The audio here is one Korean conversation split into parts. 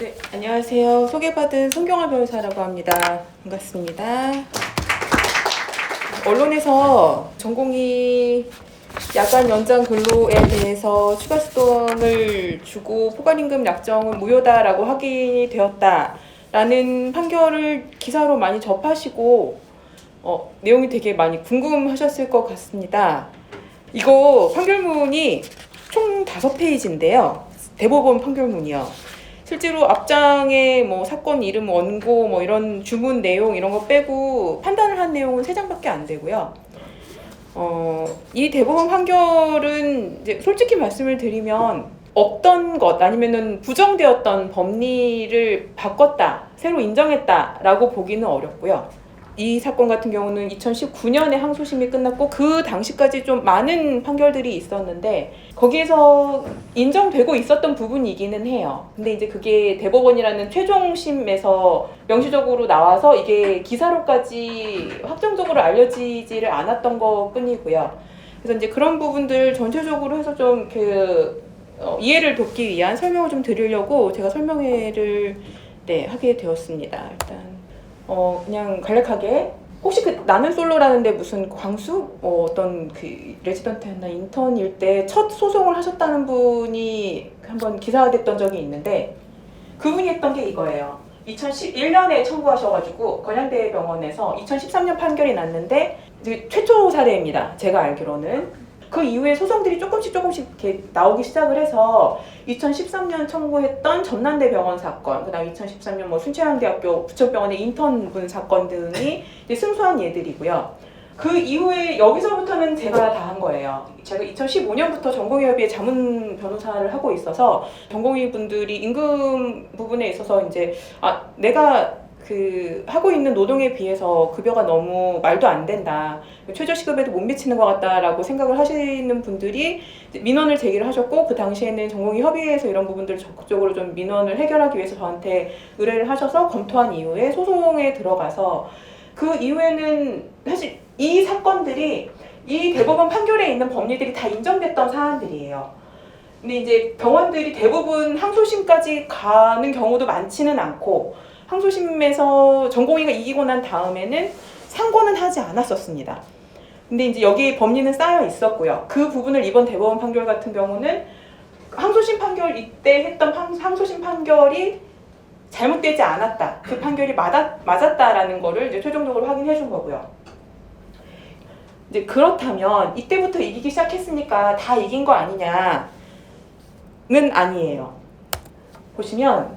네, 안녕하세요. 소개받은 송경화 변호사라고 합니다. 반갑습니다. 언론에서 전공의 야간 연장 근로에 대해서 추가 수당을 주고 포괄임금 약정은 무효다라고 확인이 되었다라는 판결을 기사로 많이 접하시고 어, 내용이 되게 많이 궁금하셨을 것 같습니다. 이거 판결문이 총 다섯 페이지인데요. 대법원 판결문이요. 실제로 앞장에 뭐 사건 이름 원고 뭐 이런 주문 내용 이런 거 빼고 판단을 한 내용은 세 장밖에 안 되고요. 어, 이 대법원 판결은 이제 솔직히 말씀을 드리면 없던 것 아니면은 부정되었던 법리를 바꿨다, 새로 인정했다라고 보기는 어렵고요. 이 사건 같은 경우는 2019년에 항소심이 끝났고 그 당시까지 좀 많은 판결들이 있었는데 거기에서 인정되고 있었던 부분이기는 해요. 근데 이제 그게 대법원이라는 최종심에서 명시적으로 나와서 이게 기사로까지 확정적으로 알려지지를 않았던 것 뿐이고요. 그래서 이제 그런 부분들 전체적으로 해서 좀그 이해를 돕기 위한 설명을 좀 드리려고 제가 설명회를 네, 하게 되었습니다. 일단 어 그냥 간략하게 혹시 그 나는 솔로라는데 무슨 광수 어, 어떤 그 레지던트였나 인턴일 때 첫 소송을 하셨다는 분이 한번 기사화됐던 적이 있는데 그분이 했던 게 이거예요. 2011년에 청구하셔가지고 건양대병원에서 2013년 판결이 났는데 최초 사례입니다. 제가 알기로는 그 이후에 소송들이 조금씩 조금씩 이렇게 나오기 시작을 해서 2013년 청구했던 전남대 병원 사건, 그다음 2013년 뭐 순천향대학교 부천병원의 인턴분 사건 등이 승소한 예들이고요. 그 이후에 여기서부터는 제가 다 한 거예요. 제가 2015년부터 전공의협의회 자문 변호사를 하고 있어서 전공의 분들이 임금 부분에 있어서 이제 아 내가 그 하고 있는 노동에 비해서 급여가 너무 말도 안 된다. 최저 시급에도 못 미치는 것 같다라고 생각을 하시는 분들이 민원을 제기를 하셨고 그 당시에는 전공의 협의회에서 이런 부분들을 적극적으로 좀 민원을 해결하기 위해서 저한테 의뢰를 하셔서 검토한 이후에 소송에 들어가서 그 이후에는 사실 이 사건들이 이 대법원 판결에 있는 법리들이 다 인정됐던 사안들이에요. 근데 이제 병원들이 대부분 항소심까지 가는 경우도 많지는 않고 항소심에서 전공의가 이기고 난 다음에는 상고는 하지 않았었습니다. 근데 이제 여기 법리는 쌓여 있었고요. 그 부분을 이번 대법원 판결 같은 경우는 항소심 판결 이때 했던 판- 항소심 판결이 잘못되지 않았다. 그 판결이 맞았, 맞았다라는 거를 이제 최종적으로 확인해 준 거고요. 이제 그렇다면 이때부터 이기기 시작했으니까 다 이긴 거 아니냐는 아니에요. 보시면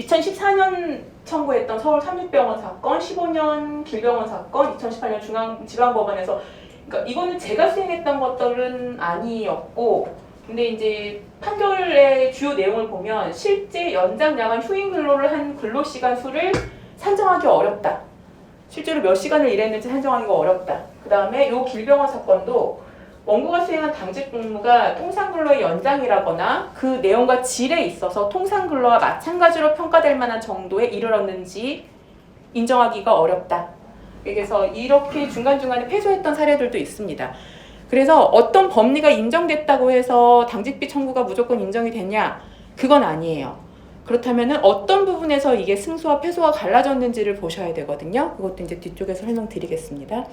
2014년 청구했던 서울 삼육병원 사건, 15년 길병원 사건, 2018년 중앙 지방법원에서 그러니까 이거는 제가 수행했던 것들은 아니었고 근데 이제 판결의 주요 내용을 보면 실제 연장 야간 휴임 근로를 한 근로 시간 수를 산정하기 어렵다. 실제로 몇 시간을 일했는지 산정하기가 어렵다. 그 다음에 요 길병원 사건도 원고가 수행한 당직 근무가 통상근로의 연장이라거나 그 내용과 질에 있어서 통상근로와 마찬가지로 평가될 만한 정도에 이르렀는지 인정하기가 어렵다. 그래서 이렇게 중간중간에 패소했던 사례들도 있습니다. 그래서 어떤 법리가 인정됐다고 해서 당직비 청구가 무조건 인정이 되냐? 그건 아니에요. 그렇다면 어떤 부분에서 이게 승소와 패소가 갈라졌는지를 보셔야 되거든요. 그것도 이제 뒤쪽에서 설명드리겠습니다.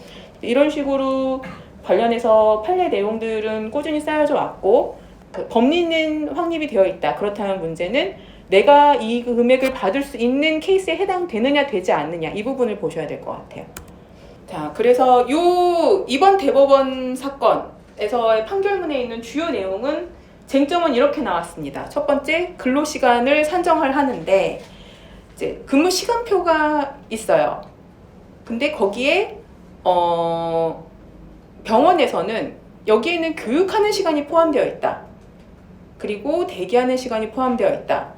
이런 식으로 관련해서 판례 내용들은 꾸준히 쌓여져 왔고 그 법리는 확립이 되어 있다. 그렇다면 문제는 내가 이 금액을 받을 수 있는 케이스에 해당되느냐 되지 않느냐 이 부분을 보셔야 될 것 같아요. 자, 그래서 요 이번 대법원 사건에서의 판결문에 있는 주요 내용은 쟁점은 이렇게 나왔습니다. 첫 번째 근로 시간을 산정을 하는데 이제 근무 시간표가 있어요. 근데 거기에 어 병원에서는 여기에는 교육하는 시간이 포함되어 있다. 그리고 대기하는 시간이 포함되어 있다.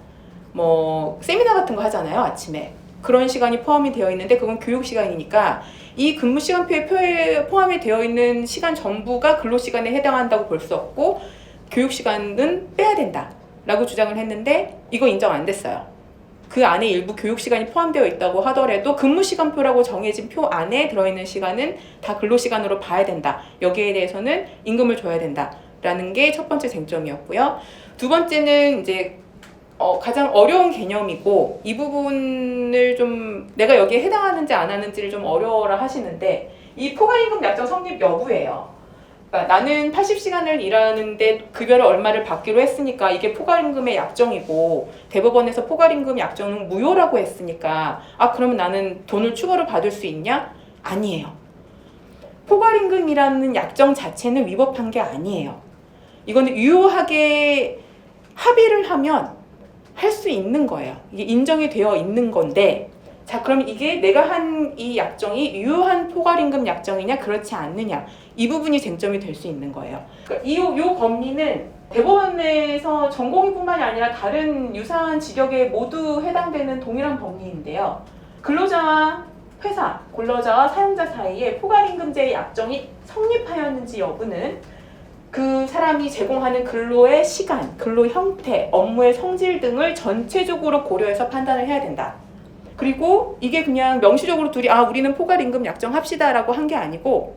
뭐 세미나 같은 거 하잖아요 아침에 그런 시간이 포함이 되어 있는데 그건 교육 시간이니까 이 근무 시간표에 표에 포함이 되어 있는 시간 전부가 근로 시간에 해당한다고 볼 수 없고 교육 시간은 빼야 된다라고 주장을 했는데 이거 인정 안 됐어요. 그 안에 일부 교육 시간이 포함되어 있다고 하더라도 근무 시간표라고 정해진 표 안에 들어있는 시간은 다 근로 시간으로 봐야 된다. 여기에 대해서는 임금을 줘야 된다 라는 게 첫 번째 쟁점이었고요. 두 번째는 이제 어, 가장 어려운 개념이고 이 부분을 좀 내가 여기에 해당하는지 안 하는지를 좀 어려워라 하시는데 이 포괄임금 약정 성립 여부예요. 그러니까 나는 80시간을 일하는데 급여를 얼마를 받기로 했으니까 이게 포괄임금의 약정이고 대법원에서 포괄임금 약정은 무효라고 했으니까 아 그러면 나는 돈을 추가로 받을 수 있냐? 아니에요. 포괄임금이라는 약정 자체는 위법한 게 아니에요. 이거는 유효하게 합의를 하면 할 수 있는 거예요. 이게 인정이 되어 있는 건데, 자, 그럼 이게 내가 한 이 약정이 유효한 포괄임금 약정이냐, 그렇지 않느냐. 이 부분이 쟁점이 될 수 있는 거예요. 그러니까 이, 요 법리는 대법원에서 전공의뿐만이 아니라 다른 유사한 직역에 모두 해당되는 동일한 법리인데요. 근로자와 회사, 근로자와 사용자 사이에 포괄임금제의 약정이 성립하였는지 여부는 그 사람이 제공하는 근로의 시간, 근로 형태, 업무의 성질 등을 전체적으로 고려해서 판단을 해야 된다. 그리고 이게 그냥 명시적으로 둘이 아 우리는 포괄 임금 약정합시다라고 한 게 아니고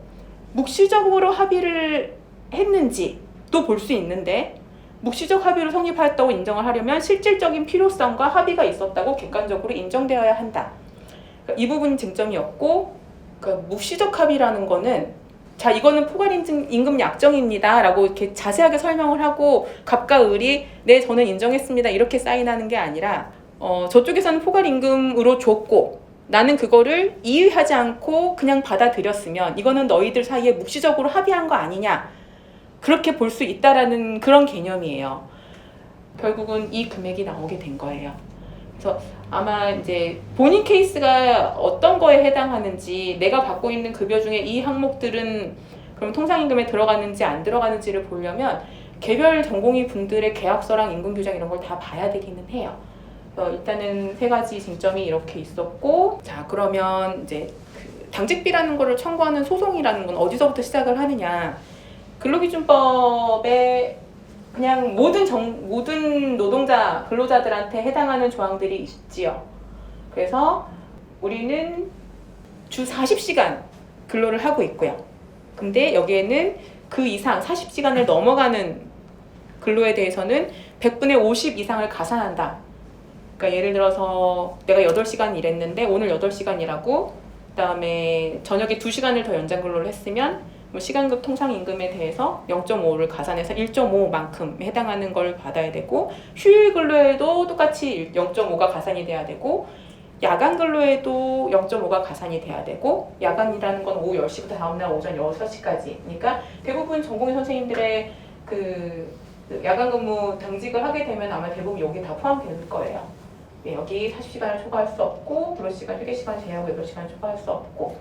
묵시적으로 합의를 했는지도 볼수 있는데 묵시적 합의로 성립하였다고 인정을 하려면 실질적인 필요성과 합의가 있었다고 객관적으로 인정되어야 한다. 그러니까 이 부분이 쟁점이었고 그러니까 묵시적 합의라는 거는 자 이거는 포괄임금 임금 약정입니다라고 이렇게 자세하게 설명을 하고 갑과 을이 네 저는 인정했습니다 이렇게 사인하는 게 아니라 어, 저쪽에서는 포괄 임금으로 줬고 나는 그거를 이의하지 않고 그냥 받아들였으면 이거는 너희들 사이에 묵시적으로 합의한 거 아니냐 그렇게 볼 수 있다라는 그런 개념이에요. 결국은 이 금액이 나오게 된 거예요. 그래서 아마 이제 본인 케이스가 어떤 거에 해당하는지 내가 받고 있는 급여 중에 이 항목들은 그럼 통상임금에 들어가는지 안 들어가는지를 보려면 개별 전공의 분들의 계약서랑 임금 규정 이런 걸 다 봐야 되기는 해요. 어, 일단은 세 가지 쟁점이 이렇게 있었고 자 그러면 이제 그 당직비라는 거를 청구하는 소송이라는 건 어디서부터 시작을 하느냐 근로기준법에 그냥 모든 정, 모든 노동자 근로자들한테 해당하는 조항들이 있지요. 그래서 우리는 주 40시간 근로를 하고 있고요. 근데 여기에는 그 이상 40시간을 넘어가는 근로에 대해서는 100분의 50 이상을 가산한다. 그러니까 예를 들어서 내가 8시간 일했는데 오늘 8시간 일하고 그다음에 저녁에 2시간을 더 연장 근로를 했으면 뭐 시간급 통상 임금에 대해서 0.5를 가산해서 1.5만큼 해당하는 걸 받아야 되고 휴일 근로에도 똑같이 0.5가 가산이 돼야 되고 야간 근로에도 0.5가 가산이 돼야 되고 야간이라는 건 오후 10시부터 다음날 오전 6시까지 그러니까 대부분 전공의 선생님들의 그 야간 근무 당직을 하게 되면 아마 대부분 여기 다 포함될 거예요. 예, 여기 40시간을 초과할 수 없고 근로시간 휴게시간 제외하고 8시간 초과할 수 없고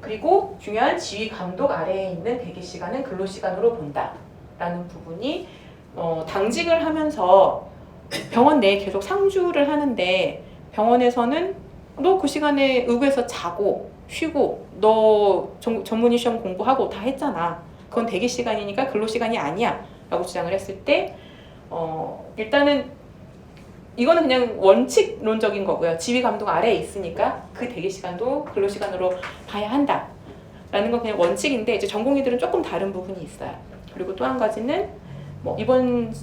그리고 중요한 지휘 감독 아래에 있는 대기 시간은 근로 시간으로 본다 라는 부분이 어, 당직을 하면서 병원 내에 계속 상주를 하는데 병원에서는 너 그 시간에 의구에서 자고 쉬고 너 전, 전문의 시험 공부하고 다 했잖아. 그건 대기 시간이니까 근로 시간이 아니야 라고 주장을 했을 때 어, 일단은 이거는 그냥 원칙론적인 거고요. 지휘 감독 아래에 있으니까 그 대기 시간도 근로 시간으로 봐야 한다. 라는 건 그냥 원칙인데 이제 전공의들은 조금 다른 부분이 있어요. 그리고 또 한 가지는 뭐 이번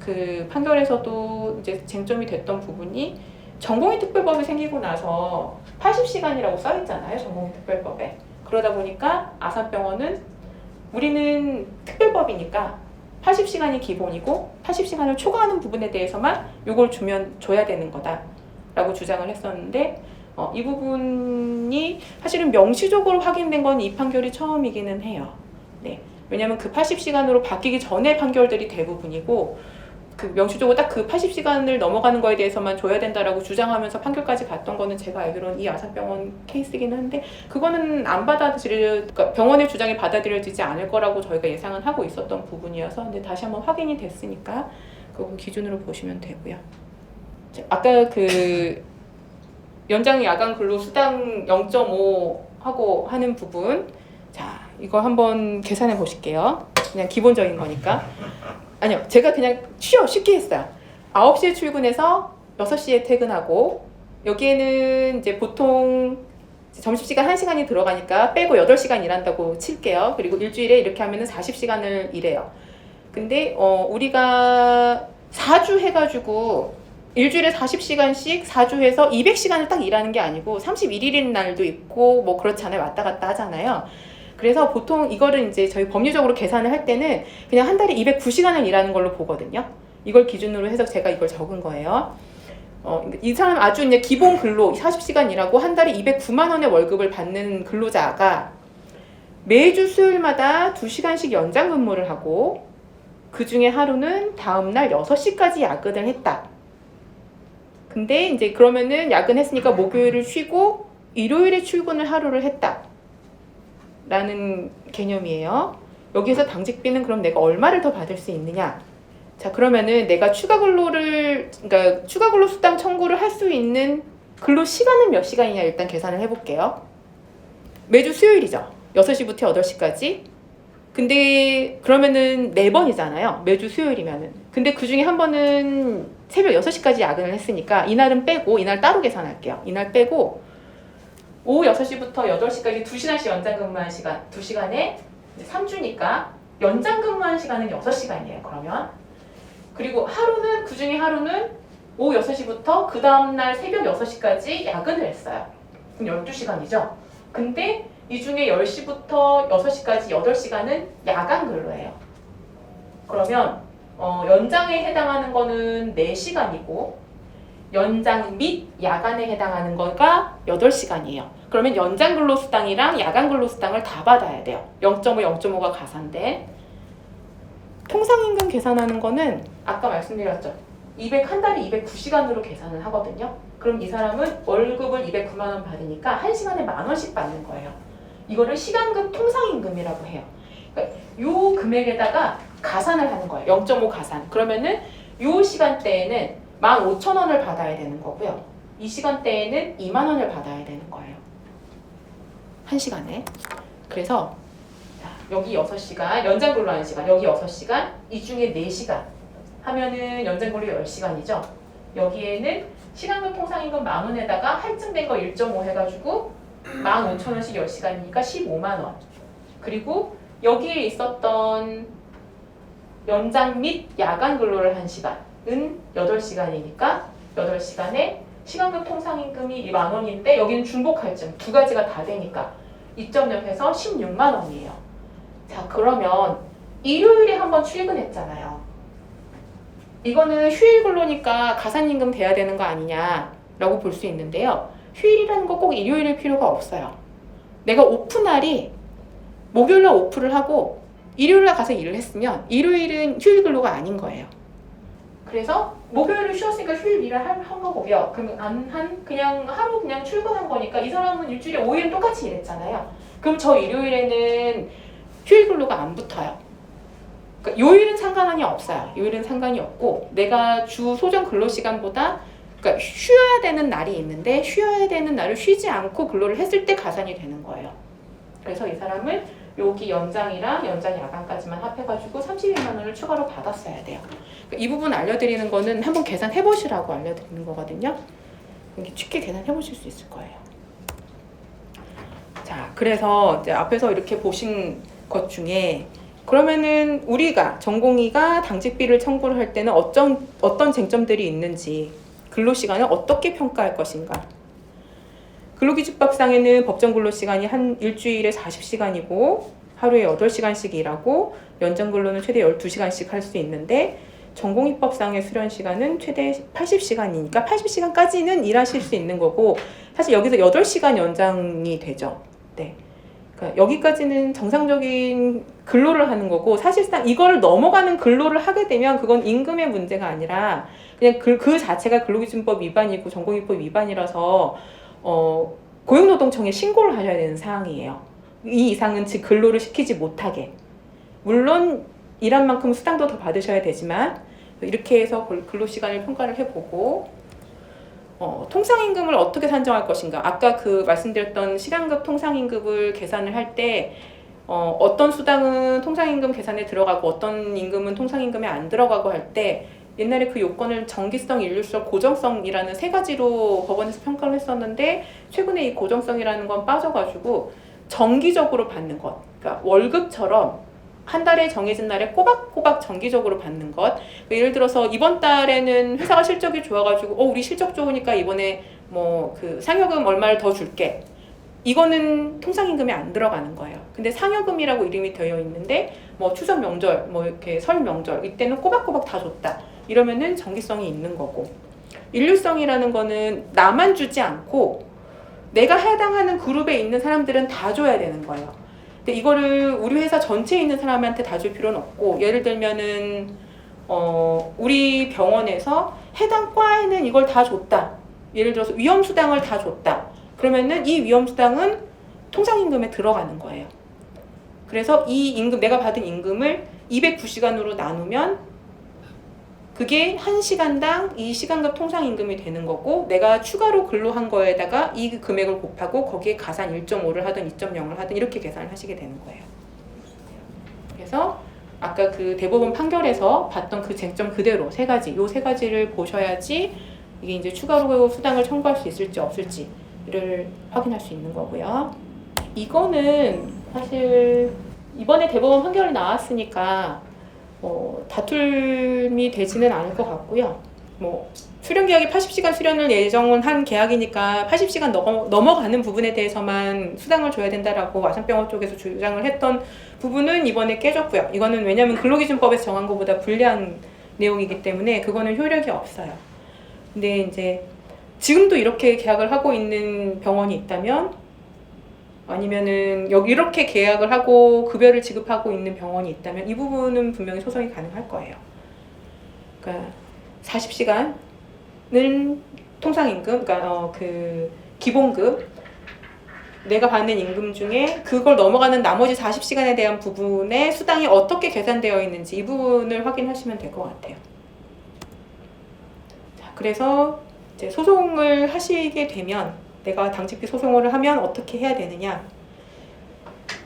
그 판결에서도 이제 쟁점이 됐던 부분이 전공의 특별법이 생기고 나서 80시간이라고 써 있잖아요. 전공의 특별법에. 그러다 보니까 아산병원은 우리는 특별법이니까 80시간이 기본이고 80시간을 초과하는 부분에 대해서만 이걸 주면 줘야 되는 거다라고 주장을 했었는데 어, 이 부분이 사실은 명시적으로 확인된 건 이 판결이 처음이기는 해요. 네. 왜냐하면 그 80시간으로 바뀌기 전에 판결들이 대부분이고 그 명시적으로 딱 그 80시간을 넘어가는 거에 대해서만 줘야 된다라고 주장하면서 판결까지 갔던 거는 제가 알기로는 이 아산병원 케이스긴 한데 그거는 안 받아들일 그러니까 병원의 주장이 받아들여지지 않을 거라고 저희가 예상은 하고 있었던 부분이어서 근데 다시 한번 확인이 됐으니까 그거 기준으로 보시면 되고요. 자, 아까 그 연장 야간 근로 수당 0.5 하고 하는 부분 자 이거 한번 계산해 보실게요. 그냥 기본적인 거니까. 아니요, 제가 그냥 쉬어 쉽게 했어요. 9시에 출근해서 6시에 퇴근하고 여기에는 이제 보통 점심시간 1시간이 들어가니까 빼고 8시간 일한다고 칠게요. 그리고 일주일에 이렇게 하면은 40시간을 일해요. 근데 어, 우리가 4주 해가지고 일주일에 40시간씩 4주 해서 200시간을 딱 일하는 게 아니고 31일인 날도 있고 뭐 그렇잖아요. 왔다 갔다 하잖아요. 그래서 보통 이거를 이제 저희 법률적으로 계산을 할 때는 그냥 한 달에 209시간을 일하는 걸로 보거든요. 이걸 기준으로 해서 제가 이걸 적은 거예요. 어, 이 사람 아주 이제 기본 근로 40시간 일하고 한 달에 209만 원의 월급을 받는 근로자가 매주 수요일마다 2시간씩 연장 근무를 하고 그 중에 하루는 다음날 6시까지 야근을 했다. 근데 이제 그러면은 야근했으니까 목요일을 쉬고 일요일에 출근을 하루를 했다. 라는 개념이에요. 여기에서 당직비는 그럼 내가 얼마를 더 받을 수 있느냐? 자, 그러면은 내가 추가 근로를, 그러니까 추가 근로 수당 청구를 할 수 있는 근로 시간은 몇 시간이냐 일단 계산을 해볼게요. 매주 수요일이죠. 6시부터 8시까지. 근데 그러면은 네 번이잖아요. 매주 수요일이면은. 근데 그 중에 한 번은 새벽 6시까지 야근을 했으니까 이날은 빼고, 이날 따로 계산할게요. 이날 빼고, 오후 6시부터 8시까지 2시간씩 연장 근무한 시간, 2시간에 3주니까 연장 근무한 시간은 6시간이에요. 그러면. 그리고 하루는, 그 중에 하루는 오후 6시부터 그 다음날 새벽 6시까지 야근을 했어요. 그럼 12시간이죠. 근데 이 중에 10시부터 6시까지 8시간은 야간 근로예요. 그러면 어, 연장에 해당하는 거는 4시간이고 연장 및 야간에 해당하는 거가 8시간이에요. 그러면 연장 근로 수당이랑 야간 근로 수당을 다 받아야 돼요. 0.5, 0.5가 가산돼. 통상임금 계산하는 거는 아까 말씀드렸죠. 200, 한 달에 209시간으로 계산을 하거든요. 그럼 이 사람은 월급을 209만 원 받으니까 한 시간에 만 원씩 받는 거예요. 이거를 시간급 통상임금이라고 해요. 그러니까 요 금액에다가 가산을 하는 거예요. 0.5 가산. 그러면은 요 시간대에는 15,000원을 받아야 되는 거고요. 이 시간대에는 2만 원을 받아야 되는 거예요. 한 시간에. 그래서 자, 여기 6시간, 연장 근로 1시간, 여기 6시간, 이 중에 4시간 하면은 연장 근로 10시간이죠. 여기에는 시간급 통상임금 만 원에다가 할증된 거 1.5 해가지고 15,000원씩 10시간이니까 15만 원. 그리고 여기에 있었던 연장 및 야간 근로를 한 시간은 8시간이니까 8시간에 시간급 통상임금이 만 원인데 여기는 중복 할증 두 가지가 다 되니까 2.0해서 16만 원이에요. 자, 그러면 일요일에 한번 출근했잖아요. 이거는 휴일 근로니까 가산임금 돼야 되는 거 아니냐라고 볼 수 있는데요. 휴일이라는 거 꼭 일요일일 필요가 없어요. 내가 오프날이 목요일날 오프를 하고 일요일날 가서 일을 했으면 일요일은 휴일 근로가 아닌 거예요. 그래서 목요일을 쉬었으니까 휴일 일을 한, 한 거고요. 그럼 안한 그냥 하루 그냥 출근한 거니까 이 사람은 일주일에 5일 똑같이 일했잖아요. 그럼 저 일요일에는 휴일 근로가 안 붙어요. 그러니까 요일은 상관이 없어요. 요일은 상관이 없고 내가 주 소정 근로 시간보다 그러니까 쉬어야 되는 날이 있는데 쉬어야 되는 날을 쉬지 않고 근로를 했을 때 가산이 되는 거예요. 그래서 이 사람은 여기 연장이랑 연장 야간까지만 합해가지고 31만 원을 추가로 받았어야 돼요. 그러니까 이 부분 알려드리는 거는 한번 계산해 보시라고 알려드리는 거거든요. 이게 쉽게 계산해 보실 수 있을 거예요. 자, 그래서 이제 앞에서 이렇게 보신 것 중에 그러면은 우리가 전공의가 당직비를 청구를 할 때는 어떤 어떤 쟁점들이 있는지 근로 시간을 어떻게 평가할 것인가? 근로기준법상에는 법정 근로 시간이 한 일주일에 40시간이고 하루에 8시간씩 일하고 연장 근로는 최대 12시간씩 할 수 있는데 전공의법상의 수련 시간은 최대 80시간이니까 80시간까지는 일하실 수 있는 거고 사실 여기서 8시간 연장이 되죠. 네. 그러니까 여기까지는 정상적인 근로를 하는 거고 사실상 이거를 넘어가는 근로를 하게 되면 그건 임금의 문제가 아니라 그냥 그, 그 자체가 근로기준법 위반이고 전공의법 위반이라서 어, 고용노동청에 신고를 하셔야 되는 사항이에요. 이 이상은 즉 근로를 시키지 못하게. 물론 일한 만큼 수당도 더 받으셔야 되지만 이렇게 해서 근로 시간을 평가를 해보고 어, 통상임금을 어떻게 산정할 것인가? 아까 그 말씀드렸던 시간급 통상임금을 계산을 할때 어, 어떤 수당은 통상임금 계산에 들어가고 어떤 임금은 통상임금에 안 들어가고 할 때 옛날에 그 요건을 정기성, 일률성, 고정성이라는 세 가지로 법원에서 평가를 했었는데 최근에 이 고정성이라는 건 빠져가지고 정기적으로 받는 것, 그러니까 월급처럼 한 달에 정해진 날에 꼬박꼬박 정기적으로 받는 것. 그러니까 예를 들어서 이번 달에는 회사가 실적이 좋아가지고 어 우리 실적 좋으니까 이번에 뭐 그 상여금 얼마를 더 줄게. 이거는 통상임금에 안 들어가는 거예요. 근데 상여금이라고 이름이 되어 있는데 뭐 추석 명절, 뭐 이렇게 설 명절 이때는 꼬박꼬박 다 줬다. 이러면은 정기성이 있는 거고 일률성이라는 거는 나만 주지 않고 내가 해당하는 그룹에 있는 사람들은 다 줘야 되는 거예요. 근데 이거를 우리 회사 전체에 있는 사람한테 다 줄 필요는 없고 예를 들면은 어 우리 병원에서 해당 과에는 이걸 다 줬다. 예를 들어서 위험 수당을 다 줬다. 그러면은 이 위험 수당은 통상 임금에 들어가는 거예요. 그래서 이 임금 내가 받은 임금을 209시간으로 나누면 그게 1시간당 이 시간급 통상임금이 되는 거고 내가 추가로 근로한 거에다가 이 금액을 곱하고 거기에 가산 1.5를 하든 2.0을 하든 이렇게 계산을 하시게 되는 거예요. 그래서 아까 그 대법원 판결에서 봤던 그 쟁점 그대로 세 가지, 요 세 가지를 보셔야지 이게 이제 추가로 수당을 청구할 수 있을지 없을지를 확인할 수 있는 거고요. 이거는 사실 이번에 대법원 판결이 나왔으니까 뭐 다툴이 되지는 않을 것 같고요. 뭐 수련 계약이 80시간 수련을 예정은 한 계약이니까 80시간 넘어, 넘어가는 부분에 대해서만 수당을 줘야 된다라고 와상병원 쪽에서 주장을 했던 부분은 이번에 깨졌고요. 이거는 왜냐하면 근로기준법에서 정한 것보다 불리한 내용이기 때문에 그거는 효력이 없어요. 근데 이제 지금도 이렇게 계약을 하고 있는 병원이 있다면 아니면은 여기 이렇게 계약을 하고 급여를 지급하고 있는 병원이 있다면 이 부분은 분명히 소송이 가능할 거예요. 그러니까 40시간은 통상 임금, 그러니까 어, 그 기본급 내가 받는 임금 중에 그걸 넘어가는 나머지 40시간에 대한 부분에 수당이 어떻게 계산되어 있는지 이 부분을 확인하시면 될 것 같아요. 자, 그래서 이제 소송을 하시게 되면 내가 당직비 소송을 하면 어떻게 해야 되느냐?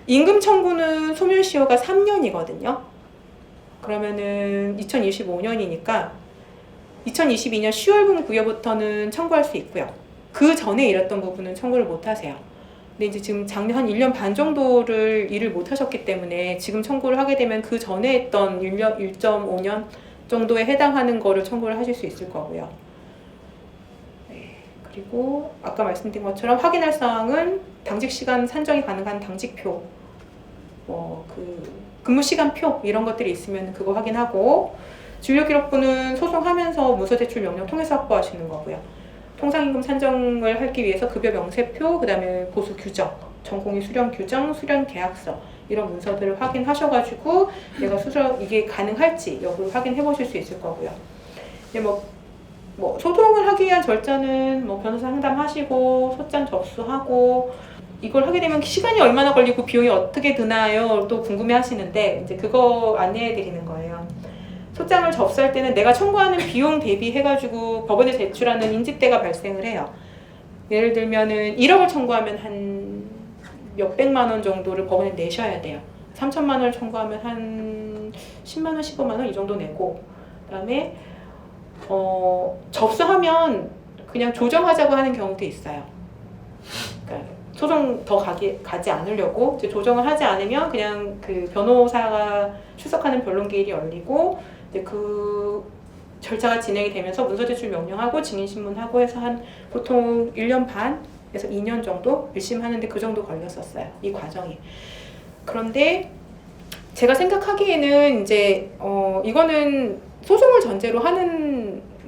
임금 청구는 소멸시효가 3년이거든요. 그러면은 2025년이니까 2022년 10월분 구여부터는 청구할 수 있고요. 그 전에 일했던 부분은 청구를 못 하세요. 근데 이제 지금 작년 한 1년 반 정도를 일을 못 하셨기 때문에 지금 청구를 하게 되면 그 전에 했던 1년, 1.5년 정도에 해당하는 거를 청구를 하실 수 있을 거고요. 네, 그리고 아까 말씀드린 것처럼 확인할 사항은 당직 시간 산정이 가능한 당직표, 뭐 그 근무 시간표 이런 것들이 있으면 그거 확인하고 진료 기록부는 소송하면서 문서 제출 명령 통해서 확보하시는 거고요. 통상임금 산정을 하기 위해서 급여 명세표, 그다음에 보수 규정, 전공의 수령 규정, 수령 계약서 이런 문서들을 확인하셔가지고 내가 수령 이게 가능할지 여부를 확인해 보실 수 있을 거고요. 뭐, 뭐 소송을 하기 위한 절차는 뭐 변호사 상담하시고 소장 접수하고 이걸 하게 되면 시간이 얼마나 걸리고 비용이 어떻게 드나요? 또 궁금해 하시는데 이제 그거 안내해 드리는 거예요. 소장을 접수할 때는 내가 청구하는 비용 대비해 가지고 법원에 제출하는 인지대가 발생을 해요. 예를 들면은 1억을 청구하면 한 몇백만 원 정도를 법원에 내셔야 돼요. 3천만 원을 청구하면 한 10만 원, 15만 원 이 정도 내고 그다음에 어, 접수하면 그냥 조정하자고 하는 경우도 있어요. 그러니까 소송 더 가기, 가지 않으려고 이제 조정을 하지 않으면 그냥 그 변호사가 출석하는 변론 기일이 열리고 이제 그 절차가 진행이 되면서 문서 제출 명령하고 증인 신문하고 해서 한 보통 1년 반에서 2년 정도 일심하는데 그 정도 걸렸었어요. 이 과정이. 그런데 제가 생각하기에는 이제 어 이거는 소송을 전제로 하는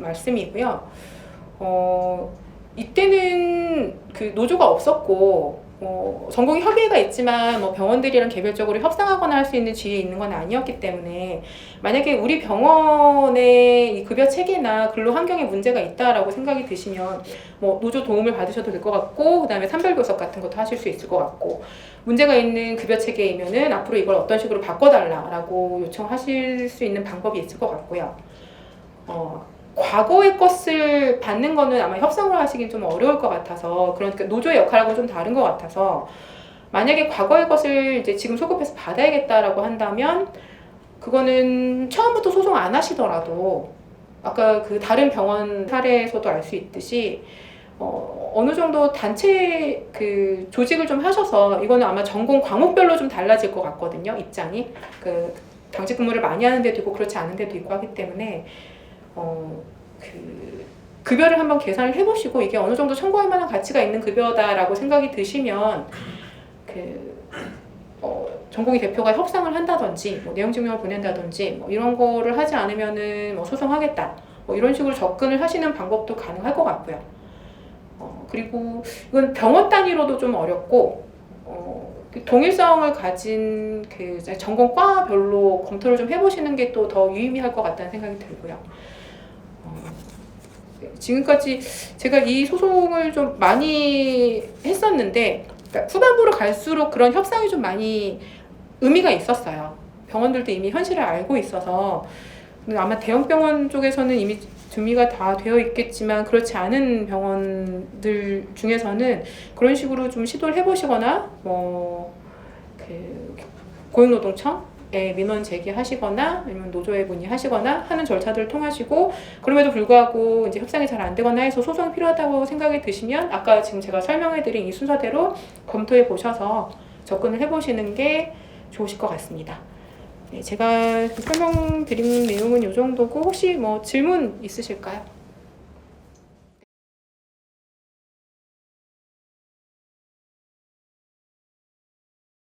말씀이고요. 어 이때는 그 노조가 없었고 어, 전공의 협의회가 있지만 뭐 병원들이랑 개별적으로 협상하거나 할 수 있는 지위에 있는 건 아니었기 때문에 만약에 우리 병원의 이 급여 체계나 근로 환경에 문제가 있다라고 생각이 드시면 뭐 노조 도움을 받으셔도 될 것 같고 그다음에 산별 교섭 같은 것도 하실 수 있을 것 같고 문제가 있는 급여 체계이면은 앞으로 이걸 어떤 식으로 바꿔달라라고 요청하실 수 있는 방법이 있을 것 같고요. 어, 과거의 것을 받는 거는 아마 협상으로 하시긴 좀 어려울 것 같아서 그러니까 노조의 역할하고 좀 다른 것 같아서 만약에 과거의 것을 이제 지금 소급해서 받아야겠다라고 한다면 그거는 처음부터 소송 안 하시더라도 아까 그 다른 병원 사례에서도 알 수 있듯이 어, 어느 정도 단체 그 조직을 좀 하셔서 이거는 아마 전공 과목별로 좀 달라질 것 같거든요. 입장이 그 당직 근무를 많이 하는 데도 있고 그렇지 않은 데도 있고 하기 때문에 어, 그 급여를 한번 계산을 해보시고 이게 어느 정도 청구할 만한 가치가 있는 급여다라고 생각이 드시면 그 어, 전공의 대표가 협상을 한다든지 뭐 내용 증명을 보낸다든지 뭐 이런 거를 하지 않으면은 뭐 소송하겠다 뭐 이런 식으로 접근을 하시는 방법도 가능할 것 같고요. 어, 그리고 이건 병원 단위로도 좀 어렵고 어, 그 동일성을 가진 그 전공과별로 검토를 좀 해보시는 게 또 더 유의미할 것 같다는 생각이 들고요. 어, 지금까지 제가 이 소송을 좀 많이 했었는데 그러니까 후반부로 갈수록 그런 협상이 좀 많이 의미가 있었어요. 병원들도 이미 현실을 알고 있어서. 아마 대형 병원 쪽에서는 이미 준비가 다 되어 있겠지만 그렇지 않은 병원들 중에서는 그런 식으로 좀 시도를 해보시거나 뭐 그 고용노동청에 민원 제기하시거나 아니면 노조회 문의하시거나 하는 절차들을 통하시고 그럼에도 불구하고 이제 협상이 잘 안 되거나 해서 소송이 필요하다고 생각이 드시면 아까 지금 제가 설명해드린 이 순서대로 검토해 보셔서 접근을 해보시는 게 좋으실 것 같습니다. 네, 제가 설명드린 내용은 이 정도고 혹시 뭐 질문 있으실까요?